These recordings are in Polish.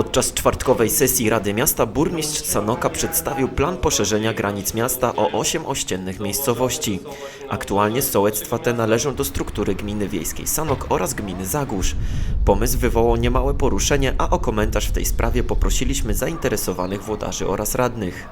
Podczas czwartkowej sesji Rady Miasta burmistrz Sanoka przedstawił plan poszerzenia granic miasta o 8 ościennych miejscowości. Aktualnie sołectwa te należą do struktury gminy wiejskiej Sanok oraz gminy Zagórz. Pomysł wywołał niemałe poruszenie, a o komentarz w tej sprawie poprosiliśmy zainteresowanych włodarzy oraz radnych.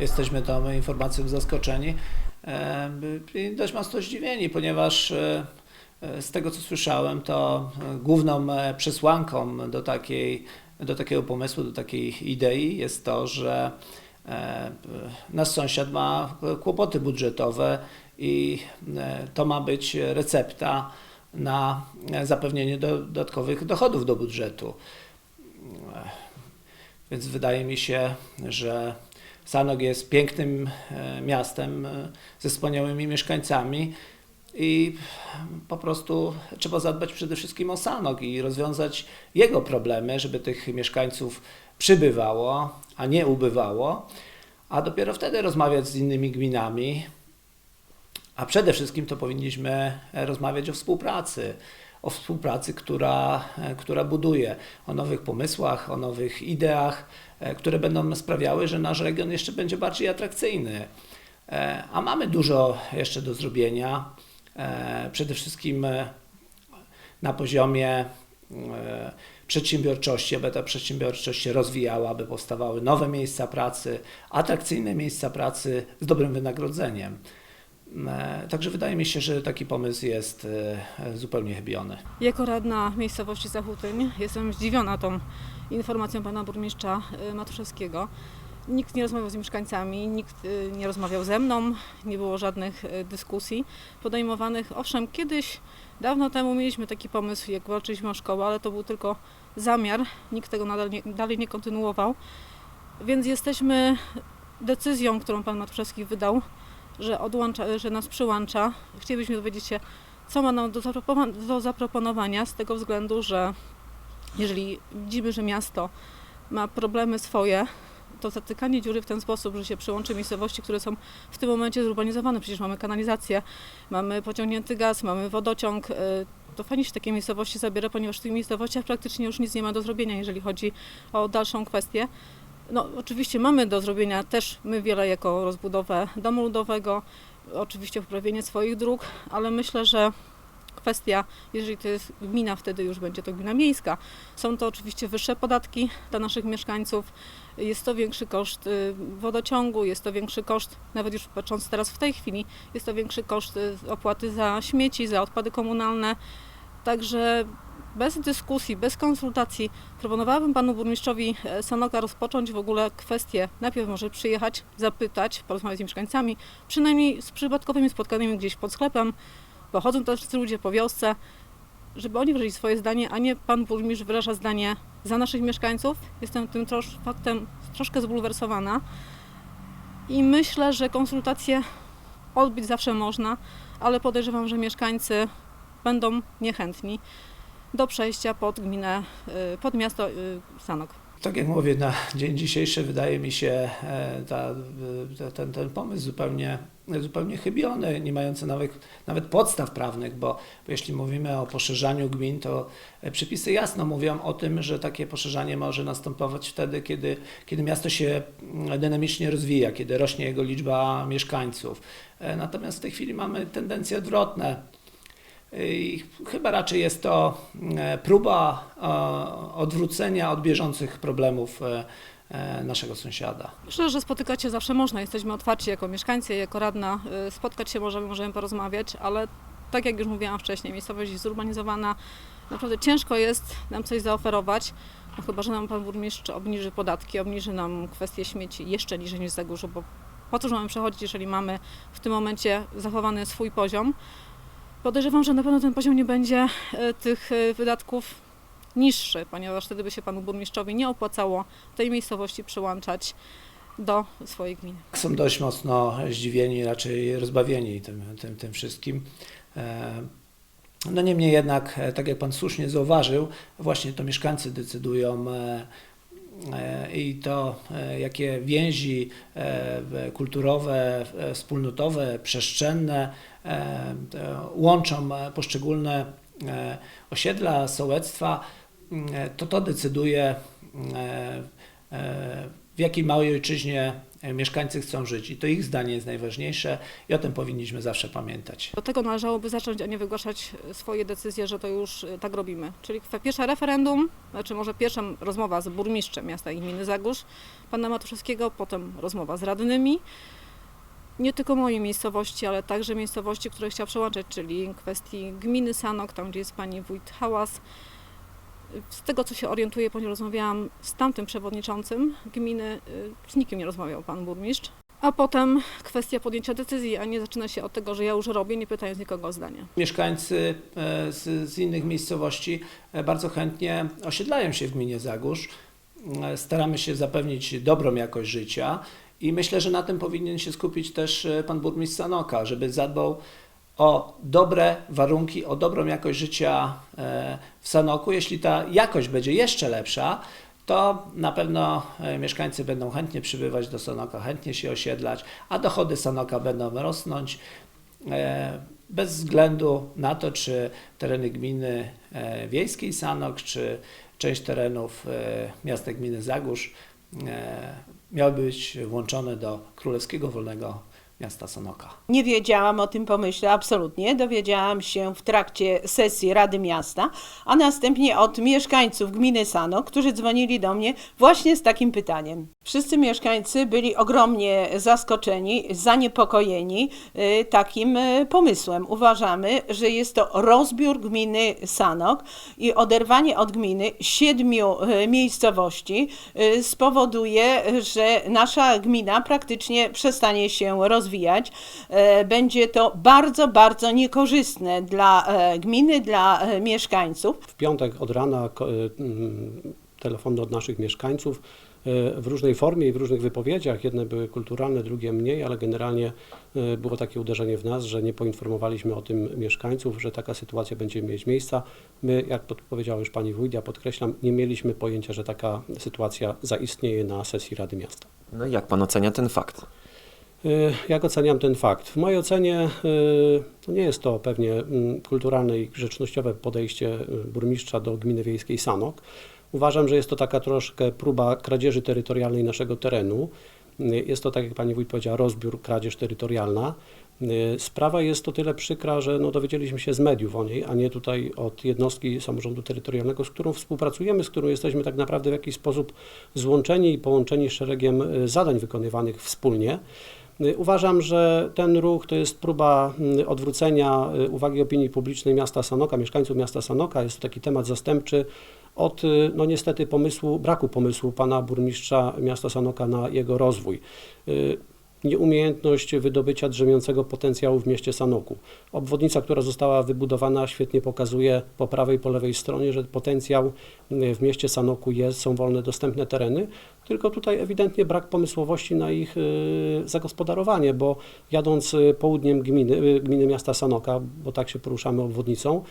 Jesteśmy tą informacją zaskoczeni e, i dość mocno zdziwieni, ponieważ e, z tego co słyszałem, to e, główną e, przesłanką do, takiej, do takiego pomysłu, do takiej idei jest to, że e, nasz sąsiad ma kłopoty budżetowe i e, to ma być recepta na e, zapewnienie do- dodatkowych dochodów do budżetu. Więc wydaje mi się, że Sanok jest pięknym e, miastem e, ze wspaniałymi mieszkańcami i po prostu trzeba zadbać przede wszystkim o Sanok i rozwiązać jego problemy, żeby tych mieszkańców przybywało, a nie ubywało, a dopiero wtedy rozmawiać z innymi gminami, a przede wszystkim to powinniśmy rozmawiać o współpracy. O współpracy, która, która buduje, o nowych pomysłach, o nowych ideach, e, które będą sprawiały, że nasz region jeszcze będzie bardziej atrakcyjny. E, A mamy dużo jeszcze do zrobienia. E, Przede wszystkim e, na poziomie e, przedsiębiorczości, aby ta przedsiębiorczość się rozwijała, aby powstawały nowe miejsca pracy, atrakcyjne miejsca pracy z dobrym wynagrodzeniem. Także wydaje mi się, że taki pomysł jest zupełnie chybiony. Jako radna miejscowości Zachutyń jestem zdziwiona tą informacją pana burmistrza Matuszewskiego. Nikt nie rozmawiał z mieszkańcami, nikt y, nie rozmawiał ze mną, nie było żadnych y, dyskusji podejmowanych. Owszem, kiedyś, dawno temu mieliśmy taki pomysł, jak walczyliśmy o szkołę, ale to był tylko zamiar, nikt tego nadal nie, dalej nie kontynuował. Więc jesteśmy decyzją, którą pan Matuszewski wydał, że, odłącza, że nas przyłącza. Chcielibyśmy dowiedzieć się, co ma nam do, do zaproponowania z tego względu, że jeżeli widzimy, że miasto ma problemy swoje, to zatykanie dziury w ten sposób, że się przyłączy miejscowości, które są w tym momencie zurbanizowane, przecież mamy kanalizację, mamy pociągnięty gaz, mamy wodociąg, y, to fajnie się takie miejscowości zabiera, ponieważ w tych miejscowościach praktycznie już nic nie ma do zrobienia, jeżeli chodzi o dalszą kwestię. No, oczywiście mamy do zrobienia też my wiele jako rozbudowę domu ludowego, oczywiście poprawienie swoich dróg, ale myślę, że kwestia, jeżeli to jest gmina, wtedy już będzie to gmina miejska. Są to oczywiście wyższe podatki dla naszych mieszkańców, jest to większy koszt y, wodociągu, jest to większy koszt, nawet już patrząc teraz w tej chwili, jest to większy koszt y, opłaty za śmieci, za odpady komunalne. Także bez dyskusji, bez konsultacji proponowałabym panu burmistrzowi e, Sanoka rozpocząć w ogóle kwestię, najpierw może przyjechać, zapytać, porozmawiać z mieszkańcami, przynajmniej z przypadkowymi spotkaniami gdzieś pod sklepem, bo chodzą też ludzie po wiosce, żeby oni wyrażyli swoje zdanie, a nie pan burmistrz wyraża zdanie za naszych mieszkańców. Jestem tym trosz, faktem troszkę zbulwersowana i myślę, że konsultacje odbyć zawsze można, ale podejrzewam, że mieszkańcy będą niechętni do przejścia pod gminę, y, pod miasto y, Sanok. Tak jak mówię, na dzień dzisiejszy wydaje mi się e, e, ta, ten, ten pomysł zupełnie, zupełnie chybiony, nie mający nawet, nawet podstaw prawnych, bo, jeśli mówimy o poszerzaniu gmin, to e, przepisy jasno mówią o tym, że takie poszerzanie może następować wtedy, kiedy, kiedy miasto się mm, dynamicznie rozwija, kiedy rośnie jego liczba mieszkańców. E, Natomiast w tej chwili mamy tendencje odwrotne. I chyba raczej jest to e, próba e, odwrócenia od bieżących problemów e, e, naszego sąsiada. Myślę, że spotykać się zawsze można. Jesteśmy otwarci jako mieszkańcy, jako radna. y, Spotkać się możemy, możemy porozmawiać, ale tak jak już mówiłam wcześniej, miejscowość jest zurbanizowana. Naprawdę ciężko jest nam coś zaoferować. No chyba, że nam pan burmistrz obniży podatki, obniży nam kwestię śmieci jeszcze niżej niż Zagórzu, bo po co, że mamy przechodzić, jeżeli mamy w tym momencie zachowany swój poziom. Podejrzewam, że na pewno ten poziom nie będzie e, tych e, wydatków niższy, ponieważ wtedy by się panu burmistrzowi nie opłacało tej miejscowości przyłączać do swojej gminy. Są dość mocno zdziwieni, raczej rozbawieni tym, tym, tym wszystkim. E, No niemniej jednak, e, tak jak Pan słusznie zauważył, właśnie to mieszkańcy decydują e, i to, jakie więzi kulturowe, wspólnotowe, przestrzenne łączą poszczególne osiedla, sołectwa, to to decyduje, e, e, w jakiej małej ojczyźnie e, mieszkańcy chcą żyć. I to ich zdanie jest najważniejsze i o tym powinniśmy zawsze pamiętać. Do tego należałoby zacząć, a nie wygłaszać swoje decyzje, że to już tak robimy. Czyli pierwsze referendum, znaczy może pierwsza rozmowa z burmistrzem miasta i gminy Zagórz, pana Matuszewskiego, potem rozmowa z radnymi. Nie tylko mojej miejscowości, ale także miejscowości, które chciał przełączyć, czyli kwestii gminy Sanok, tam gdzie jest pani wójt Hałas. Z tego, co się orientuję, ponieważ rozmawiałam z tamtym przewodniczącym gminy, y, z nikim nie rozmawiał pan burmistrz. A potem kwestia podjęcia decyzji, a nie zaczyna się od tego, że ja już robię, nie pytając nikogo o zdanie. Mieszkańcy e, z, z innych miejscowości e, bardzo chętnie osiedlają się w gminie Zagórz. E, Staramy się zapewnić dobrą jakość życia i myślę, że na tym powinien się skupić też pan burmistrz Sanoka, żeby zadbał o dobre warunki, o dobrą jakość życia e, w Sanoku. Jeśli ta jakość będzie jeszcze lepsza, to na pewno e, mieszkańcy będą chętnie przybywać do Sanoka, chętnie się osiedlać, a dochody Sanoka będą rosnąć. E, bez względu na to, czy tereny gminy wiejskiej Sanok, czy część terenów miasta gminy Zagórz miałyby być włączone do Królewskiego Wolnego Miasta Sanoka. Nie wiedziałam o tym pomyśle, absolutnie. Dowiedziałam się w trakcie sesji Rady Miasta, a następnie od mieszkańców gminy Sano, którzy dzwonili do mnie właśnie z takim pytaniem. Wszyscy mieszkańcy byli ogromnie zaskoczeni, zaniepokojeni y, takim y, pomysłem. Uważamy, że jest to rozbiór gminy Sanok i oderwanie od gminy siedmiu y, miejscowości spowoduje, że nasza gmina praktycznie przestanie się rozwijać. E, Będzie to bardzo, bardzo niekorzystne dla e, gminy, dla e, mieszkańców. W piątek od rana telefony od naszych mieszkańców w różnej formie i w różnych wypowiedziach. Jedne były kulturalne, drugie mniej, ale generalnie było takie uderzenie w nas, że nie poinformowaliśmy o tym mieszkańców, że taka sytuacja będzie mieć miejsca. My, jak powiedziała już Pani Wójt, ja podkreślam, nie mieliśmy pojęcia, że taka sytuacja zaistnieje na sesji Rady Miasta. No i jak pan ocenia ten fakt? Y, Jak oceniam ten fakt? W mojej ocenie y, nie jest to pewnie mm, kulturalne i grzecznościowe podejście y, burmistrza do gminy wiejskiej Sanok. Uważam, że jest to taka troszkę próba kradzieży terytorialnej naszego terenu. Jest to, tak jak Pani Wójt powiedziała, rozbiór, kradzież terytorialna. Sprawa jest o tyle przykra, że no dowiedzieliśmy się z mediów o niej, a nie tutaj od jednostki samorządu terytorialnego, z którą współpracujemy, z którą jesteśmy tak naprawdę w jakiś sposób złączeni i połączeni szeregiem zadań wykonywanych wspólnie. Y, Uważam, że ten ruch to jest próba mm, odwrócenia y, uwagi opinii publicznej miasta Sanoka, mieszkańców miasta Sanoka. Jest to taki temat zastępczy od, y, no niestety, pomysłu, braku pomysłu pana burmistrza miasta Sanoka na jego rozwój. Y, Nieumiejętność wydobycia drzemiącego potencjału w mieście Sanoku. Obwodnica, która została wybudowana, świetnie pokazuje po prawej po lewej stronie, że potencjał y, w mieście Sanoku jest, są wolne, dostępne tereny, tylko tutaj ewidentnie brak pomysłowości na ich y, zagospodarowanie, bo jadąc y, południem gminy, y, gminy miasta Sanoka, bo tak się poruszamy obwodnicą,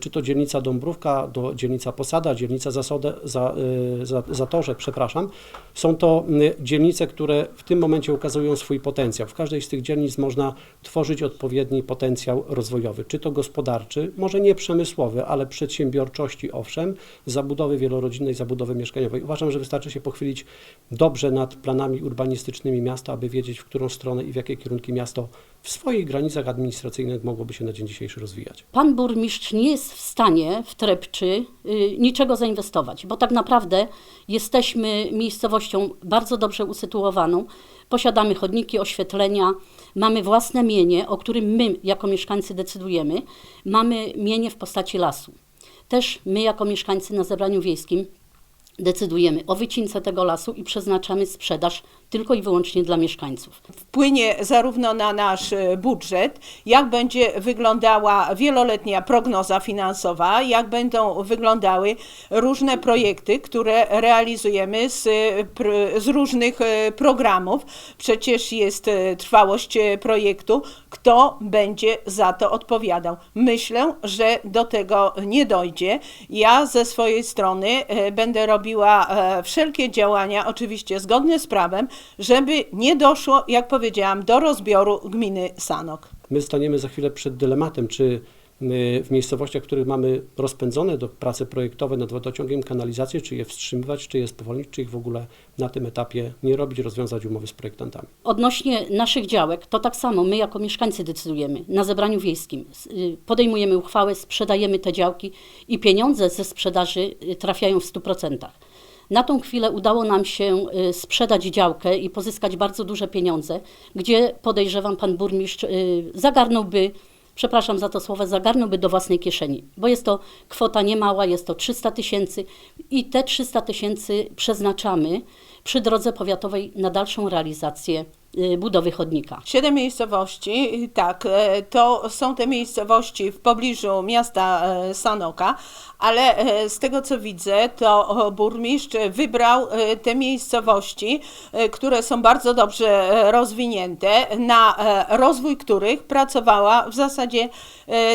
czy to dzielnica Dąbrówka, do dzielnica Posada, dzielnica Zasodę, za, za, Zatorze, przepraszam, są to dzielnice, które w tym momencie ukazują swój potencjał. W każdej z tych dzielnic można tworzyć odpowiedni potencjał rozwojowy, czy to gospodarczy, może nie przemysłowy, ale przedsiębiorczości owszem, zabudowy wielorodzinnej, zabudowy mieszkaniowej. Uważam, że wystarczy się pochylić dobrze nad planami urbanistycznymi miasta, aby wiedzieć, w którą stronę i w jakie kierunki miasto w swoich granicach administracyjnych mogłoby się na dzień dzisiejszy rozwijać. Pan burmistrz nie jest w stanie w Trepczy y, niczego zainwestować, bo tak naprawdę jesteśmy miejscowością bardzo dobrze usytuowaną. Posiadamy chodniki, oświetlenia, mamy własne mienie, o którym my jako mieszkańcy decydujemy. Mamy mienie w postaci lasu. Też my jako mieszkańcy na zebraniu wiejskim decydujemy o wycince tego lasu i przeznaczamy sprzedaż tylko i wyłącznie dla mieszkańców. Wpłynie zarówno na nasz e, budżet, jak będzie wyglądała wieloletnia prognoza finansowa, jak będą wyglądały różne projekty, które realizujemy z, e, z różnych e, programów. Przecież jest trwałość projektu, kto będzie za to odpowiadał. Myślę, że do tego nie dojdzie. Ja ze swojej strony będę robiła wszelkie działania, oczywiście zgodne z prawem, żeby nie doszło, jak powiedziałam, do rozbioru gminy Sanok. My staniemy za chwilę przed dylematem, czy y, w miejscowościach, w których mamy rozpędzone do prace projektowe nad wodociągiem kanalizację, czy je wstrzymywać, czy je spowolnić, czy ich w ogóle na tym etapie nie robić, rozwiązać umowy z projektantami. Odnośnie naszych działek, to tak samo my jako mieszkańcy decydujemy na zebraniu wiejskim. Y, Podejmujemy uchwałę, sprzedajemy te działki i pieniądze ze sprzedaży y, trafiają w 100%. Na tą chwilę udało nam się y, sprzedać działkę i pozyskać bardzo duże pieniądze, gdzie podejrzewam pan burmistrz y, zagarnąłby, przepraszam za to słowo, zagarnąłby do własnej kieszeni, bo jest to kwota niemała, jest to 300 tysięcy i te 300 tysięcy przeznaczamy przy drodze powiatowej na dalszą realizację budowy chodnika. Siedem miejscowości, tak, e, to są te miejscowości w pobliżu miasta e, Sanoka, ale e, z tego co widzę, to burmistrz wybrał te miejscowości, które są bardzo dobrze rozwinięte, na rozwój których pracowała w zasadzie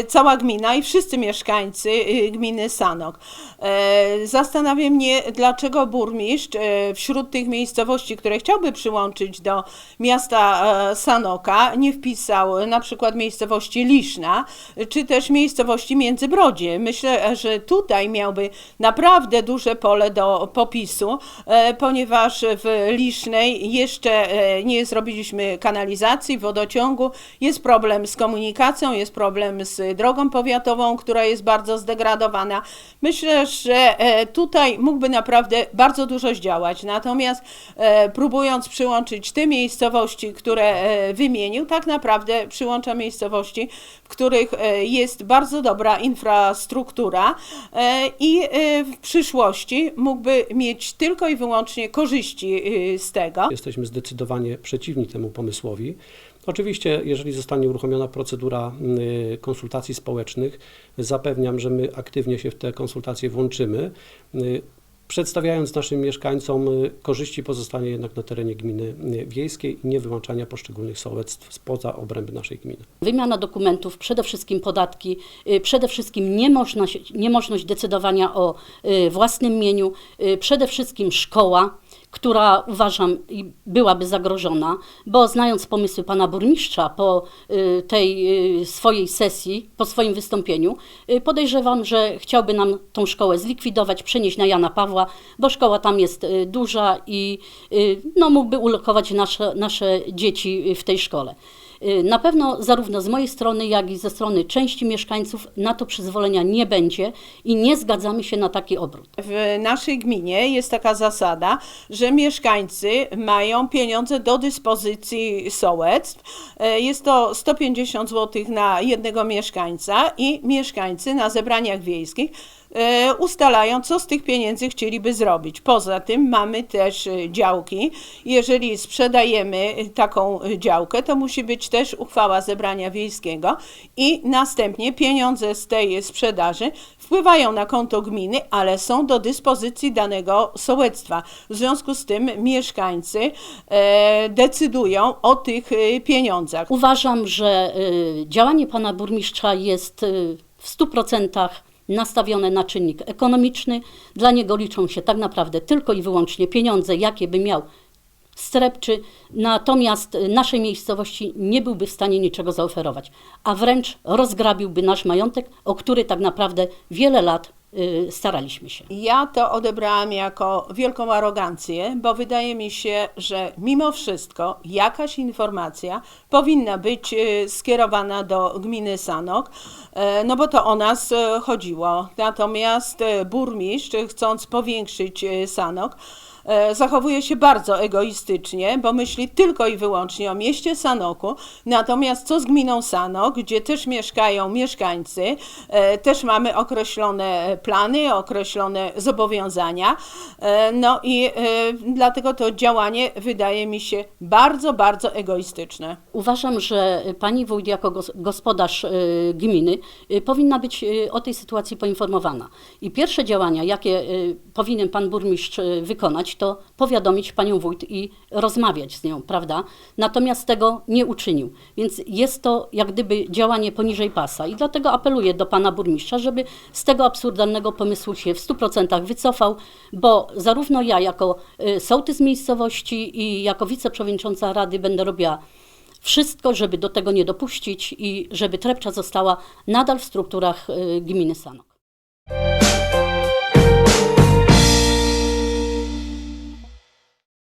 cała gmina i wszyscy mieszkańcy e, gminy Sanok. E, Zastanawia mnie, dlaczego burmistrz e, wśród tych miejscowości, które chciałby przyłączyć do miasta e, Sanoka, nie wpisał na przykład miejscowości Liszna, czy też miejscowości Międzybrodzie. Myślę, że tutaj miałby naprawdę duże pole do popisu, e, ponieważ w Lisznej jeszcze e, nie zrobiliśmy kanalizacji, wodociągu, jest problem z komunikacją, jest problem z drogą powiatową, która jest bardzo zdegradowana. Myślę, że e, tutaj mógłby naprawdę bardzo dużo zdziałać. Natomiast e, próbując przyłączyć te miejscowości, które e, wymienił, tak naprawdę przyłącza miejscowości, w których jest bardzo dobra infrastruktura i w przyszłości mógłby mieć tylko i wyłącznie korzyści e, z tego. Jesteśmy zdecydowanie przeciwni temu pomysłowi. Oczywiście, jeżeli zostanie uruchomiona procedura y, konsultacji społecznych, zapewniam, że my aktywnie się w te konsultacje włączymy, y, przedstawiając naszym mieszkańcom y, korzyści pozostania jednak na terenie gminy wiejskiej i nie wyłączania poszczególnych sołectw spoza obręby naszej gminy. Wymiana dokumentów, przede wszystkim podatki, przede wszystkim niemożność, niemożność decydowania o własnym mieniu, przede wszystkim szkoła, która uważam byłaby zagrożona, bo znając pomysły pana burmistrza po y, tej y, swojej sesji, po swoim wystąpieniu, y, podejrzewam, że chciałby nam tą szkołę zlikwidować, przenieść na Jana Pawła, bo szkoła tam jest duża i no, mógłby ulokować nasze, nasze dzieci w tej szkole. Y, Na pewno zarówno z mojej strony, jak i ze strony części mieszkańców na to przyzwolenia nie będzie i nie zgadzamy się na taki obrót. W naszej gminie jest taka zasada, że mieszkańcy mają pieniądze do dyspozycji sołectw. E, Jest to 150 zł na jednego mieszkańca i mieszkańcy na zebraniach wiejskich ustalają, co z tych pieniędzy chcieliby zrobić. Poza tym mamy też e, działki. Jeżeli sprzedajemy taką e, działkę, to musi być też uchwała zebrania wiejskiego i następnie pieniądze z tej sprzedaży wpływają na konto gminy, ale są do dyspozycji danego sołectwa. W związku z tym mieszkańcy e, decydują o tych e, pieniądzach. Uważam, że działanie pana burmistrza jest w 100% nastawione na czynnik ekonomiczny. Dla niego liczą się tak naprawdę tylko i wyłącznie pieniądze, jakie by miał Strepczy, natomiast y, naszej miejscowości nie byłby w stanie niczego zaoferować, a wręcz rozgrabiłby nasz majątek, o który tak naprawdę wiele lat staraliśmy się. Ja to odebrałam jako wielką arogancję, bo wydaje mi się, że mimo wszystko jakaś informacja powinna być e, skierowana do gminy Sanok, e, no bo to o nas chodziło. Natomiast burmistrz, chcąc powiększyć Sanok, zachowuje się bardzo egoistycznie, bo myśli tylko i wyłącznie o mieście Sanoku. Natomiast co z gminą Sanok, gdzie też mieszkają mieszkańcy, e, też mamy określone plany, określone zobowiązania. E, No i e, dlatego to działanie wydaje mi się bardzo, bardzo egoistyczne. Uważam, że pani wójt jako gos- gospodarz gminy powinna być o tej sytuacji poinformowana. I pierwsze działania, jakie powinien pan burmistrz y, to powiadomić panią wójt i rozmawiać z nią, prawda? Natomiast tego nie uczynił. Więc jest to jak gdyby działanie poniżej pasa. I dlatego apeluję do pana burmistrza, żeby z tego absurdalnego pomysłu się w 100% wycofał, bo zarówno ja jako y, sołtys miejscowości i jako wiceprzewodnicząca rady będę robiła wszystko, żeby do tego nie dopuścić i żeby Trepcza została nadal w strukturach y, gminy Sanok.